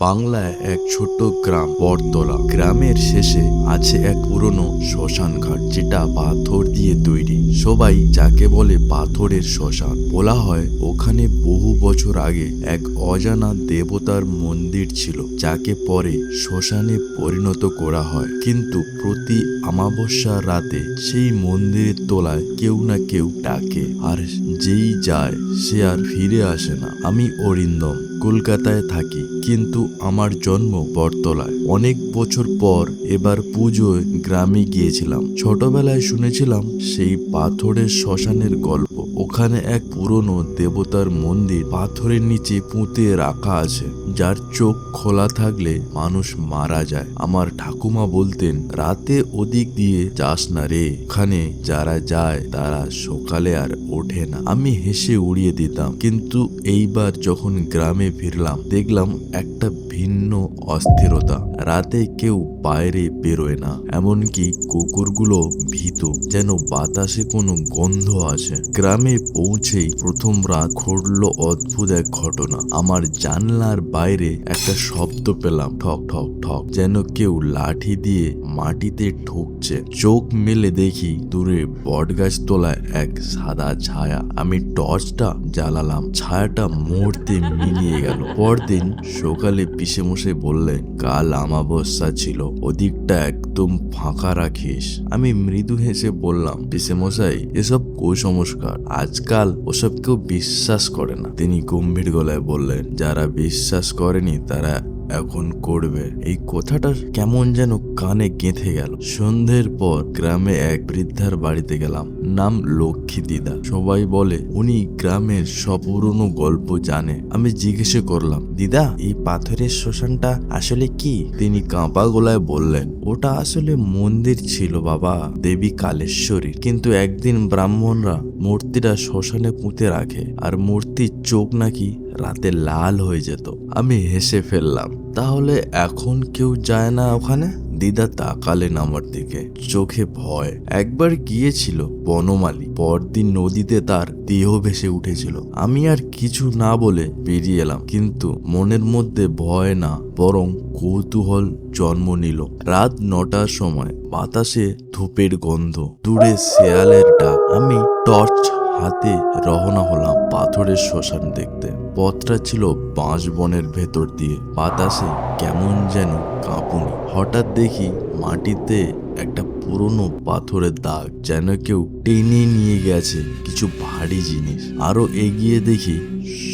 বাংলায় এক ছোট্ট গ্রাম, বটতলা। গ্রামের শেষে আছে এক পুরনো শ্মশান ঘাট, যেটা পাথর দিয়ে তৈরি। সবাই যাকে বলে পাথরের শ্মশান, বলা হয় ওখানে বহু বছর আগে এক অজানা দেবতার মন্দির ছিল, যাকে পরে শ্মশানে পরিণত করা হয়। কিন্তু প্রতি অমাবস্যার রাতে সেই মন্দিরের তোলায় কেউ না কেউ ডাকে, আর যেই যায় সে আর ফিরে আসে না। আমি অরিন্দম, কলকাতায় থাকি। কিন্তু আমার জন্ম বটতলায়। অনেক বছর পর এবার পুজোয় গ্রামে গিয়েছিলাম। ছোটবেলায় শুনেছিলাম সেই পাথরের শ্মশানের গল্প। ওখানে এক পুরনো দেবতার মন্দির পাথরের নিচে পুঁতে রাখা আছে। যার চোখ খোলা থাকলে মানুষ মারা যায়। আমার ঠাকুমা বলতেন, রাতে ওদিক দিয়ে যাস না রে। ওখানে যারা যায় তারা সকালে আর ওঠে না। আমি হেসে উড়িয়ে দিতাম। কিন্তু এইবার যখন গ্রামে ফিরলাম, দেখলাম একটা ভিন্ন অস্থিরতা। রাতে কেউ বাইরে বেরোয় না। এমনকি কুকুরগুলো ভীত, যেন বাতাসে কোনো গন্ধ আছে গ্রামে পৌঁছেই প্রথম রাত ঘটল অদ্ভুত এক ঘটনা। আমার জানলার বাইরে একটা শব্দ পেলাম, ঠক ঠক ঠক, যেন কেউ লাঠি দিয়ে মাটিতে ঠুকছে। চোখ মেলে দেখি দূরে বটগাছ তোলায় এক সাদা ছায়া। আমি টর্চটা জ্বালালাম, ছায়াটা মুহূর্তে মিলিয়ে গেল। পরদিন সকালে পিসে মশাই বললেন, কাল আমাবস্যা ছিল, ওদিকটা একদম ফাঁকা রাখিস। আমি মৃদু হেসে বললাম পিসে মশাই এসব কুসংস্কার, আজকাল ওসব কেউ বিশ্বাস করে না। তিনি গম্ভীর গলায় বললেন, যারা বিশ্বাস করেনি, তারা এখন করবে। এই কথাটা কেমন যেন কানে গেঁথে গেল। সন্ধ্যের পর গ্রামে এক বৃদ্ধার বাড়িতে গেলাম। নাম লক্ষ্মী দিদা। সবাই বলে, উনি গ্রামের সব গল্প জানে। আমি জিজ্ঞেসে করলাম, দিদা, এই পাথরের শ্মশানটা আসলে কি? তিনি কাঁপা গলায় বললেন, ওটা আসলে মন্দির ছিল বাবা, দেবী কালেশ্বরী কিন্তু একদিন ব্রাহ্মণরা মূর্তিটা শ্মশানে পুঁতে রাখে। আর মূর্তির চোখ নাকি রাতে লাল হয়ে যেত। আমি হেসে ফেললাম, তাহলে এখন কেউ যায় না ওখানে? দিদা তাকালেন আমার দিকে, চোখে ভয়। একবার গিয়েছিল বনমালী, পরদিন নদীতে তার দেহ ভেসে উঠেছিল। আমি আর কিছু না বলে বেরিয়ে এলাম, কিন্তু মনের মধ্যে ভয় না, বরং কৌতূহল জন্ম নিল। রাত নটার সময় বাতাসে ধূপের গন্ধ, দূরে শেয়ালের ডাক। আমি টর্চ হাতে রওনা হলাম পাথরের শ্মশান দেখতে। পথটা ছিল বাঁশ বনের ভেতর দিয়ে। বাতাসে কেমন যেন কাঁপুনি। হঠাৎ দেখি মাটিতে একটা পুরনো পাথরের দাগ যেন কেউ টেনে নিয়ে গেছে কিছু ভারী জিনিস। আরও এগিয়ে দেখি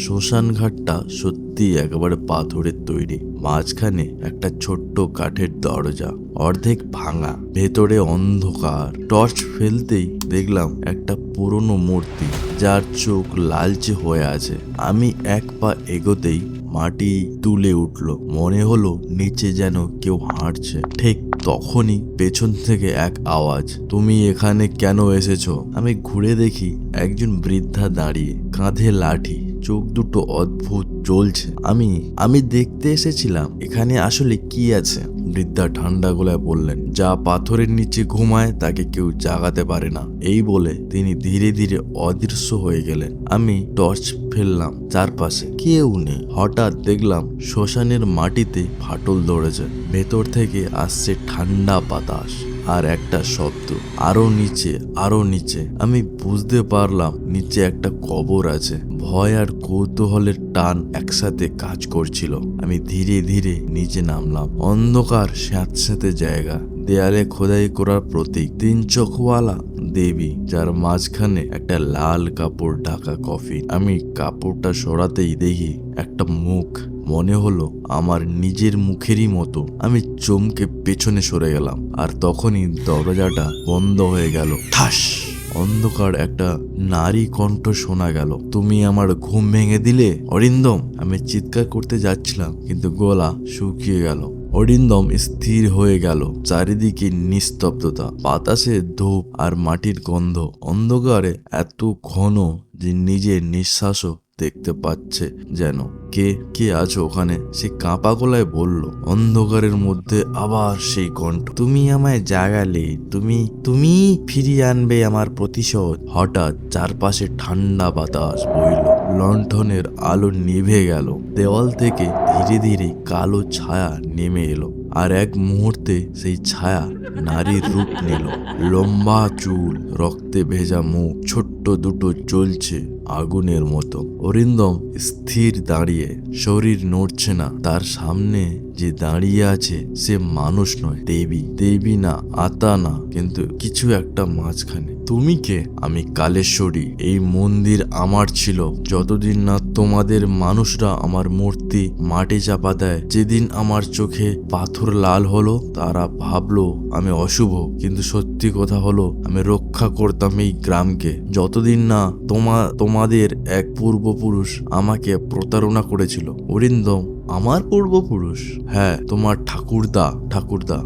শ্মশান ঘাটটা সত্যি একেবারে পাথরের তৈরি। মাঝখানে একটা ছোট্ট কাঠের দরজা, অর্ধেক ভাঙা, ভেতরে অন্ধকার। টর্চ ফেলতেই দেখলাম একটা পুরনো মূর্তি, যার চোখ লালচে হয়ে আছে। আমি এক পা এগোতেই মাটি তুলে উঠল। মনে হলো নিচে যেন কেউ হাঁটছে। ঠিক তখনই পেছন থেকে এক আওয়াজ, তুমি এখানে কেন এসেছ? আমি ঘুরে দেখি একজন বৃদ্ধা দাঁড়িয়ে, কাঁধে লাঠি। চোখ দুটো অদ্ভুত জ্বলছে। আমি আমি দেখতে এসেছিলাম, এখানে আসলে কি আছে? বৃদ্ধা ঠান্ডা গলায় বললেন, যা পাথরের নিচে ঘুমায় তাকে কেউ জাগাতে পারে না। এই বলে তিনি ধীরে ধীরে অদৃশ্য হয়ে গেলেন। আমি টর্চ ফেললাম চারপাশে, কেউ নেই। হঠাৎ দেখলাম শ্মশানের মাটিতে ফাটল ধরেছে। ভেতর থেকে আসছে ঠান্ডা বাতাস আর একটা শব্দ, আরও নিচে আরও নিচে। আমি বুঝতে পারলাম, নিচে একটা কবর আছে। ভয় আর কৌতূহলের টান একসাথে কাজ করছিল। আমি ধীরে ধীরে নিচে নামলাম। অন্ধকার স্যাঁতস্যাঁতে জায়গা। দেয়ালে খোদাই করার প্রতীক। তিন চোখওয়ালা দেবী, যার মাঝখানে একটা লাল কাপড় ঢাকা কফি আমি কাপড়টা সরাতেই দেখি একটা মুখ। মনে হলো আমার নিজের মুখেরই মতো। আমি চমকে পেছনে সরে গেলাম। আর তখনই দরজাটা বন্ধ হয়ে গেল। ঠাস! অন্ধকার একটা নারী কণ্ঠ শোনা গেল। তুমি আমার ঘুম ভেঙে দিলে? অরিন্দম, আমি চিৎকার করতে যাচ্ছিলাম, কিন্তু গলা শুকিয়ে গেল। অরিন্দম স্থির হয়ে গেল, চারিদিকে নিস্তব্ধতা, বাতাসে ধূপ আর মাটির গন্ধ। অন্ধকারে এত ঘন যে নিজের নিঃশ্বাসও দেখতে পাচ্ছে যেন। কে কে আছো ওখানে? সে কাঁপা গলায় বলল, অন্ধকারের মধ্যে আবার সেই কণ্ঠ তুমি আমায় জাগালে, তুমি তুমি ফিরিয়ে আনবে আমার প্রতিশোধ। হঠাৎ চারপাশে ঠান্ডা বাতাস বইল। লণ্ঠনের আলো নিভে গেল। দেওয়াল থেকে ধীরে ধীরে কালো ছায়া নেমে এলো। আর এক মুহূর্তে সেই ছায়া নারীর রূপ নিল। লম্বা চুল, রক্তে ভেজা মুখ, ছোট্ট দুটো জ্বলছে আগুনের মতো। অরিন্দম স্থির দাঁড়িয়ে শরীর নড়ছে না। তার সামনে যে দাঁড়িয়ে আছে সে মানুষ নয়, দেবী। দেবী না, আতা না, কিন্তু কিছু একটা মাঝখানে। তুমি কে? আমি কালেশ্বরী। এই মন্দির আমার ছিল। যতদিন না তোমাদের মানুষরা আমার মূর্তি মাটি চাপা দেয়, যেদিন আমার চোখে পাথর লাল হলো, তারা ভাবলো, আমি অশুভ। কিন্তু সত্যি কথা হলো, আমি রক্ষা করতাম এই গ্রামকে। যতদিন না তোমা, তোমাদের এক পূর্বপুরুষ আমাকে প্রতারণা করেছিল। অরিন্দম আমার পূর্বপুরুষ? হ্যাঁ তোমার ঠাকুরদা ঠাকুরদা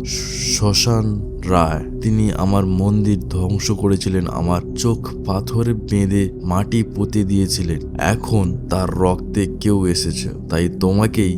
শ্মশান রায়। তিনি আমার মন্দির ধ্বংস করেছিলেন, আমার চোখ পাথরে বেঁধে মাটি পুঁতে দিয়েছিলেন। এখন তার রক্তে কেউ এসেছে, তাই তোমাকেই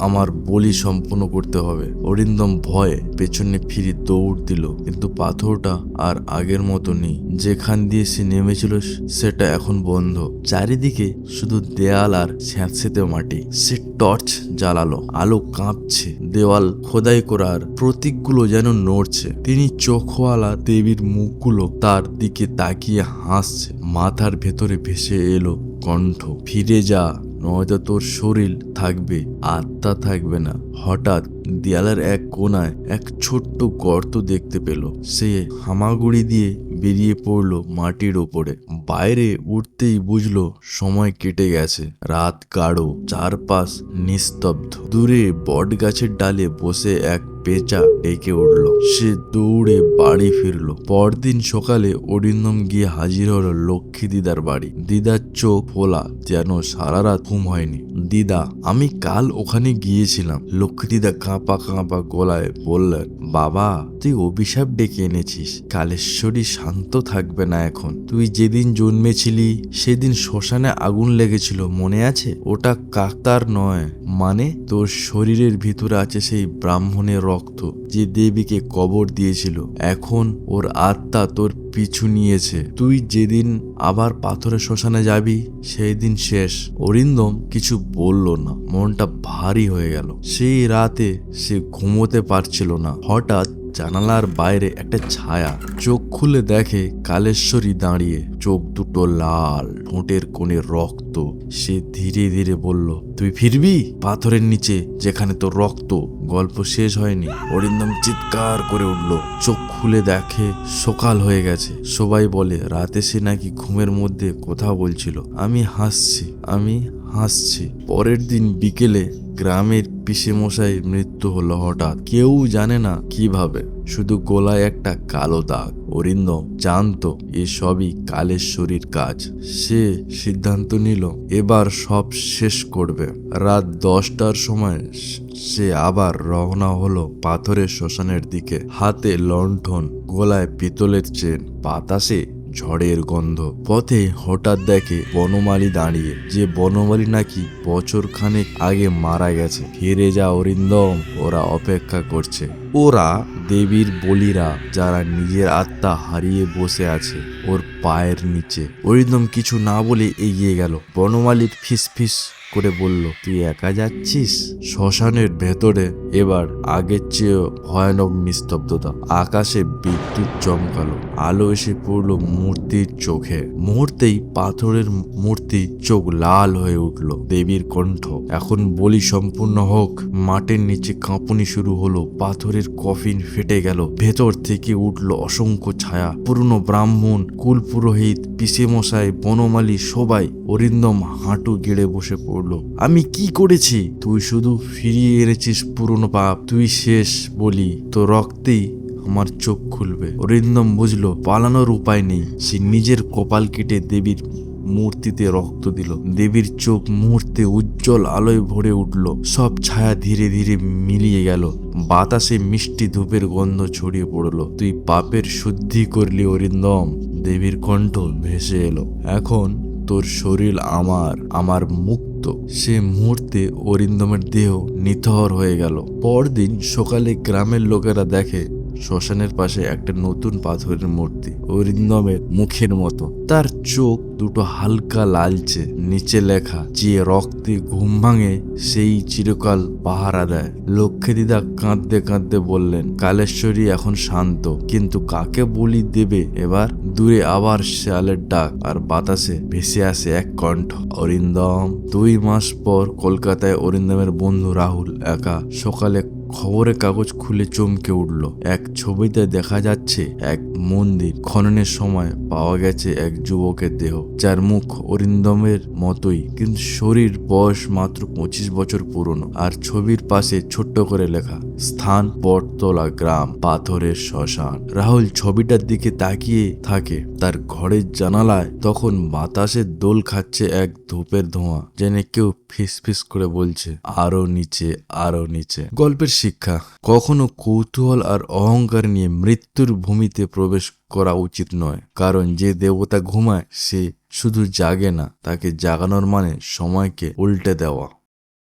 আমার বলি সম্পূর্ণ করতে হবে। অরিন্দম ভয়ে পেছনে ফিরে দৌড় দিল, কিন্তু পাথরটা আর আগের মতো নেই। যেখান দিয়ে সে নেমেছিল, সেটা এখন বন্ধ। চারিদিকে শুধু দেয়াল আর স্যাঁতসেঁতে মাটি। সে টর্চ জ্বালালো, আলো কাঁপছে, দেওয়াল খোদাই করার প্রতীকগুলো যেন নড়ছে। তিনি চোখওয়ালা দেবীর মুখগুলো তার দিকে তাকিয়ে হাসছে। মাথার ভেতরে ভেসে এলো কণ্ঠ, ফিরে যা, নয়তো তোর শরীর থাকবে, আত্মা থাকবে না। হঠাৎ দেয়ালের এক কোনায় এক ছোট্ট গর্ত দেখতে পেল। সে হামাগুড়ি দিয়ে বেরিয়ে পড়ল মাটির ওপরে। বাইরে উঠতেই বুঝলো সময় কেটে গেছে। রাত গাঢ়, চারপাশ নিস্তব্ধ। দূরে বট গাছের ডালে বসে এক পেঁচা ডেকে উঠল। সে দৌড়ে বাড়ি ফিরলো। পরদিন সকালে অরিন্দম গিয়ে হাজির হলো লক্ষ্মী দিদার বাড়ি। দিদার চোখ ফোলা, যেন সারা রাত ঘুম হয়নি। দিদা, আমি কাল ওখানে গিয়েছিলাম। লক্ষ্মী দিদা কাঁপা কাঁপা গলায় বললেন, বাবা, তুই অভিশাপ ডেকে এনেছিস। কালেশ্বরী শান্ত থাকবে না এখন। তুই যেদিন জন্মেছিলি, সেদিন শ্মশানে আগুন লেগেছিল, মনে আছে? ওটা কাকতার নয়। মানে তোর শরীরের ভিতরে আছে সেই ব্রাহ্মণের রক্ত, যে দেবীকে কবর দিয়েছিল। এখন ওর আত্মা তোর পিছু নিয়েছে। তুই যেদিন আবার পাথরে শ্মশানে যাবি সেই দিন শেষ। অরিন্দম কিছু বলল না। মনটা ভারী হয়ে গেল। সেই রাতে সে ঘুমোতে পারছিল না। হঠাৎ জানালার বাইরে একটা ছায়া চোখ খুলে দেখে কালেশ্বরী দাঁড়িয়ে। চোখ দুটো লাল, ঠোঁটের কোণে রক্ত। সে ধীরে ধীরে বলল, তুই ফিরবি? পাথরের নিচে, যেখানে তোর রক্ত। গল্প শেষ হয়নি। অরিন্দম চিৎকার করে উঠল। চোখ খুলে দেখে সকাল হয়ে গেছে। সবাই বলে, রাতে সে নাকি ঘুমের মধ্যে কথা বলছিল। আমি হাসছি আমি হাসছি। পরের দিন বিকেলে গ্রামের পিসে মশাই মৃত্যু হলো হঠাৎ। কেউ জানে না কীভাবে। শুধু গোলায় একটা কালো দাগ। অরিন্দম জানতো এসবই কালেশ্বরীর কাজ। সে সিদ্ধান্ত নিল, এবার সব শেষ করবে। রাত দশটার সময় সে আবার রওনা হলো পাথরের শ্মশানের দিকে। হাতে লণ্ঠন, গলায় পিতলের চেন, বাতাসে ঝড়ের গন্ধ। পথে হঠাৎ দেখে বনমালী দাঁড়িয়ে, যে বনমালী নাকি বছর খানেক আগে মারা গেছে। ফিরে যা অরিন্দম, ওরা অপেক্ষা করছে। ওরা দেবীর বলিরা যারা নিজের আত্মা হারিয়ে বসে আছে ওর পায়ের নিচে। অরিন্দম কিছু না বলে এগিয়ে গেল। বনমালীর ফিস ফিস করে বলল, তুই একা যাচ্ছিস? শ্মশানের ভেতরে? এবার আগের চেয়েও ভয়ানক নিস্তব্ধতা। আকাশে বিদ্যুৎ চমকালো। আলো এসে পড়ল মূর্তির চোখে। মুহূর্তেই পাথরের মূর্তি চোখ লাল হয়ে উঠল। দেবীর কণ্ঠ, এখন বলি সম্পূর্ণ হোক। মাটির নিচে কাঁপুনি শুরু হলো। পাথরের কফিন ফেটে গেল। ভেতর থেকে উঠল অসংখ্য ছায়া। পুরনো ব্রাহ্মণ কুল পুরোহিত পিসে মশাই বনমালী সবাই অরিন্দম হাঁটু গেড়ে বসে পড়ল। আমি কি করেছি? তুই শুধু ফিরিয়ে এনেছিস পুরনো পাপ। তুই শেষ বলি তো রক্তেই আমার চোখ খুলবে। অরিন্দম বুঝলো, পালানোর উপায় নেই। সে নিজের কপাল কেটে দেবীর মূর্তিতে রক্ত দিল। দেবীর চোখ মুহূর্তে উজ্জ্বল আলোয় ভরে উঠল। সব ছায়া ধীরে ধীরে মিলিয়ে গেল। বাতাসে মিষ্টি ধূপের গন্ধ ছড়িয়ে পড়ল। তুই পাপের শুদ্ধি করলি, অরিন্দম। দেবীর কণ্ঠ ভেসে এলো। এখন তোর শরীর আমার আমার মুক্ত। সে মুহূর্তে অরিন্দমের দেহ নিথর হয়ে গেল। পরদিন সকালে গ্রামের লোকেরা দেখে শ্মশানের পাশে একটা নতুন পাথরের মূর্তি অরিন্দমের মুখের মতো। তার চোখ দুটো হালকা লালচে, নিচে লেখা, যে রক্তে ঘুম ভাঙে, সেই চিরকাল পাহারা দেয়। লক্ষ্মী দিদা কাঁদতে কাঁদতে বললেন, কালেশ্বরী এখন শান্ত, কিন্তু কাকে বলি দেবে? এবার দূরে আবার শেয়ালের ডাক, আর বাতাসে ভেসে আসে এক কণ্ঠ। অরিন্দম দুই মাস পর কলকাতায় অরিন্দমের বন্ধু রাহুল একা। সকালে খবরের কাগজ খুলে চমকে উঠল। এক ছবিতে দেখা যাচ্ছে এক মন্দির। খননের সময় পাওয়া গেছে এক যুবকের দেহ, যার মুখ অরিন্দমের মতোই, কিন্তু শরীর বয়স মাত্র পঁচিশ বছর পুরনো। আর ছবির পাশে ছোট্ট করে লেখা, স্থান বটতলা গ্রাম, পাথরের শ্মশান। রাহুল ছবিটার দিকে তাকিয়ে থাকে। তার ঘরের জানালায় তখন বাতাসে দোল খাচ্ছে এক ধূপের ধোঁয়া, যেন কেউ ফিস ফিস করে বলছে, আরও নিচে আরও নিচে। গল্পের শিক্ষা কখনো কৌতূহল আর অহংকার নিয়ে মৃত্যুর ভূমিতে প্রবেশ করা উচিত নয়। কারণ যে দেবতা ঘুমায়, সে শুধু জাগে না, তাকে জাগানোর মানে সময়কে উল্টে দেওয়া।